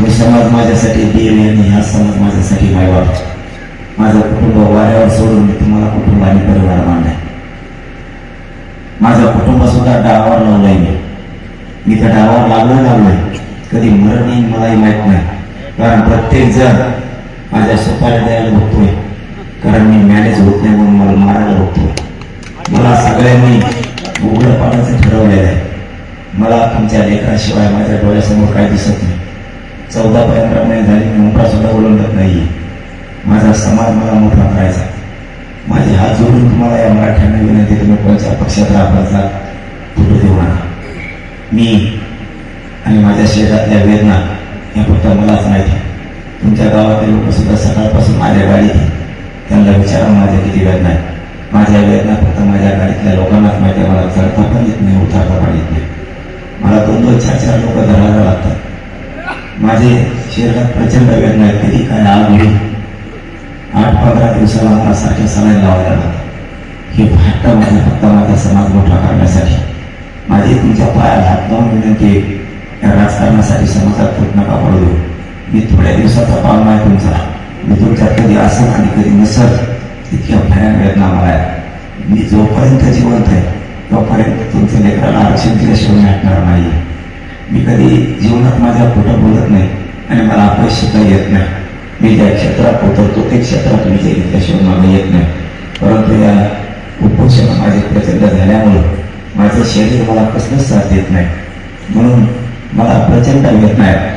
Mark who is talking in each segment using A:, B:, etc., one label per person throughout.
A: मी समाज माझ्यासाठी देव आणि हा समाज माझ्यासाठी मायबाप माझं कुटुंब वाऱ्यावर सोडून मी तुम्हाला कुटुंब आणि परिवार मानलाय. माझं कुटुंब सुद्धा डावावर लावलंय मी. मी त्या डावावर लागलोय लागलोय. कधी मरण नाही मलाही माहीत नाही. कारण प्रत्येक जण माझ्या स्वतःला द्यायला बघतोय. कारण मी मॅनेज होत नाही म्हणून मला मारायला बघतोय. मला सगळ्यांनी उघड पाण्याचं ठरवलेलं आहे. मला तुमच्या लेखाशिवाय माझ्या डोळ्यासमोर काय दिसत नाही. चौदा पर्यंत झाली झाले मी मोठा सुद्धा ओळखत नाही माझा समाज मला मोठा करायचा. माझे हात जोडून तुम्हाला या मराठ्यांना विनंती तुम्ही कोणत्या पक्षात राहायचा पुढे देऊ नका. मी आणि माझ्या शरीरातल्या वेदना या फक्त मलाच माहिती तुमच्या गावातील लोक सुद्धा सकाळपासून माझ्या गाडीत त्यांना विचारा माझ्या किती वेदना आहे माझ्या वेदना फक्त माझ्या गाडीतल्या लोकांनाच माहिती आहे. मला चढता पण येत नाही उतरता पण येत नाही. मला दोन दोन चार चार लोक धरायला लागतात. माझे शरीरात प्रचंड वेदना आहेत किती काय आग होईल आठ पंधरा दिवसाला मला सारख्या सलाईन लावायला लागतात हे भाट्ट माझे फक्त माझा समाज मोठा करण्यासाठी. माझी तुमच्या पायाला हात लावून विनंती या राजकारणासाठी समाजात फूट नका पडू. देऊ मी थोड्या दिवसाचा पाहुणा आहे तुमचा. मी तुमच्यात कधी असेल आणि कधी नसल इतक्या भयान वेदना मला आहे मी जोपर्यंत जिवंत आहे तोपर्यंत तुमच्या लेकराला आरक्षण दिल्याशिवाय मी हटणार नाही. मी कधी जीवनात माझ्या खोटं बोलत नाही आणि मला अपयश सुद्धा येत नाही. मी ज्या क्षेत्रात उतरतो ते क्षेत्रात विजय घेतल्याशिवाय मला येत नाही. परंतु या उपोषण माझे प्रचंड झाल्यामुळं माझं शरीर मला कसलंच साथ देत नाही. म्हणून मला प्रचंड वेदना आहे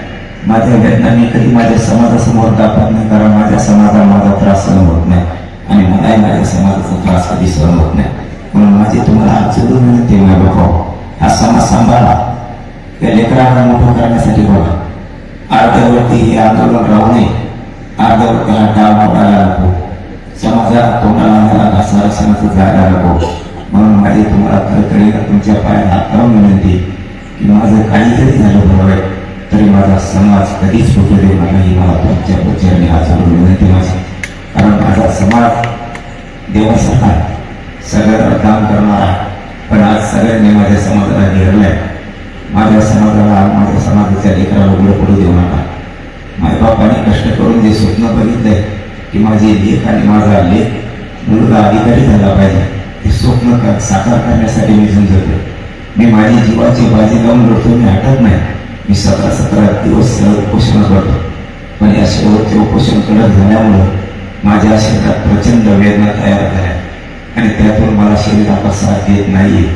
A: माझ्या वेदना मी कधी माझ्या समाजासमोर दाखवत नाही कारण माझ्या समाजाला माझा त्रास सहन होत नाही आणि मलाही माझ्या समाजाचा त्रास कधी सहन होत नाही. म्हणून माझी तुम्हाला हात जोडून विनंती आहे, बाबा या मोठा करण्यासाठी बोला. अर्ध्यावरती हे आंदोलन राहू नये. अर्ध्यावर त्याला डाव मोडायला नको. समाजात तोंडाला मला घासा आरक्षणाचं जायला नको. म्हणून माझी तुम्हाला खरखरीला तुमच्या पायात हात लावून विनंती की माझं काही जरी झालं बरोबर तरी माझा समाज कधीच फुटू देऊ नका ही मला तुमच्या पुढच्या हात जोडून विनंती माझी कारण माझा समाज देवासारखा आहे. सगळ्यांना काम करणार पण आज सगळ्यांनी माझ्या समाजाला घेरलंय. माझ्या समाजाला माझ्या समाजाच्या लेकराला उघडं पडू देऊ नका. मायबापाने कष्ट करून जे स्वप्न बघितलंय की माझे लेख आणि माझा लेख मुलगा अधिकारी झाला पाहिजे ते स्वप्न साकार करण्यासाठी मी झुंजतो मी माझी जीवाची बाजी लावून लढतो मी हटत नाही. मी सतरा सतरा दिवस सहज उपोषण करतो पण या शेवटचे उपोषण करत झाल्यामुळं माझ्या शरीरात प्रचंड वेदना तयार झाल्या. आणि त्यातून मला शरीराचा साथ देत नाहीये.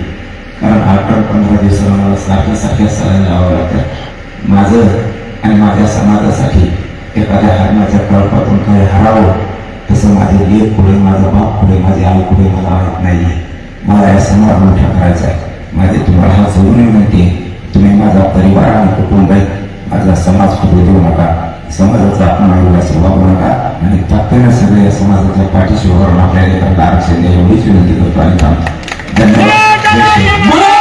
A: कारण आठ आठ पंधरा दिवसाला मला सारख्या सारख्या सलाईन लावावं लागतं. माझं आणि माझ्या समाजासाठी एखाद्या हरणाच्या कळपातून काही हरावं तसं माझे लेख पुढे माझा बाप पुढे माझी आई पुढे मला माहीत नाहीये. मला या समाज मोठा करायचा आहे. माझे तुम्हाला हा जोडून विनंती तुम्ही माझा परिवार आणि कुटुंब आहे. माझा समाज पुढे देऊ नका. समाजाचा आपण आयोगाशी वागू नका. आणि तात्पर्य सगळे या समाजाच्या पाठीशी वरून आपल्या आरक्षण एवढीच विनंती करतो आणि थांबतो. धन्यवाद. ¡Vamos!